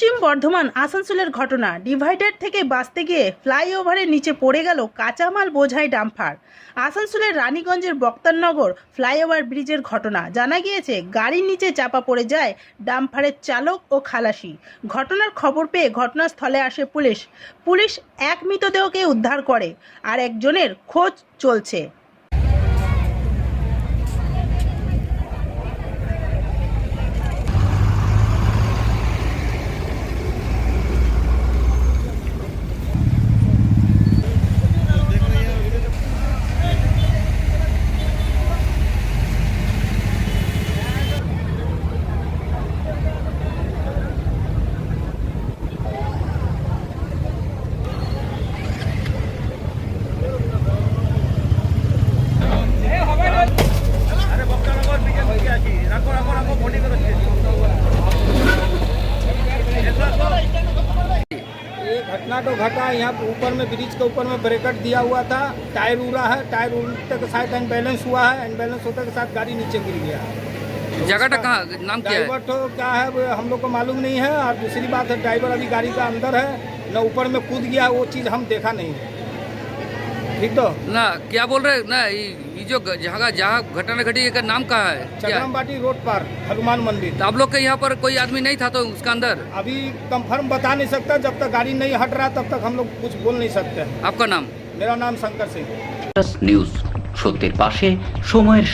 পশ্চিম বর্ধমান আসানসোলের ঘটনা। ডিভাইডার থেকে বাঁচতে গিয়ে ফ্লাইওভারের নিচে পড়ে গেল কাঁচামাল বোঝাই ডাম্পার। আসানসোলের রানীগঞ্জের বক্তারনগর ফ্লাইওভার ব্রিজের ঘটনা। জানা গিয়েছে, গাড়ির নিচে চাপা পড়ে যায় ডাম্পারের চালক ও খালাসি। ঘটনার খবর পেয়ে ঘটনাস্থলে আসে পুলিশ। পুলিশ এক মৃতদেহকে উদ্ধার করে, আর একজনের খোঁজ চলছে। घटना तो घटा यहाँ ऊपर में ब्रिज के ऊपर में ब्रेकट दिया हुआ था टायर उड़ा है टायर उड़ते के साथ अनबैलेंस हुआ है अनबैलेंस होते के साथ गाड़ी नीचे गिर गया। है जगह कहाँ नाम क्या है? ड्राइवर तो क्या है वो हम लोग को मालूम नहीं है और दूसरी बात है ड्राइवर अभी गाड़ी का अंदर है न ऊपर में कूद गया वो चीज़ हम देखा नहीं ठीक तो ना क्या बोल रहे ना ये ये जो जगह जहाँ घटना घटी है का नाम कहाँ है क्या चक्रम बाटी रोड पर हनुमान मंदिर तो आप लोग के यहाँ पर कोई आदमी नहीं था तो उसका अंदर अभी कंफर्म बता नहीं सकता जब तक गाड़ी नहीं हट रहा तब तक हम लोग कुछ बोल नहीं सकते आपका नाम मेरा नाम शंकर सिंह নিউজ সত্যের পাশে সময়ের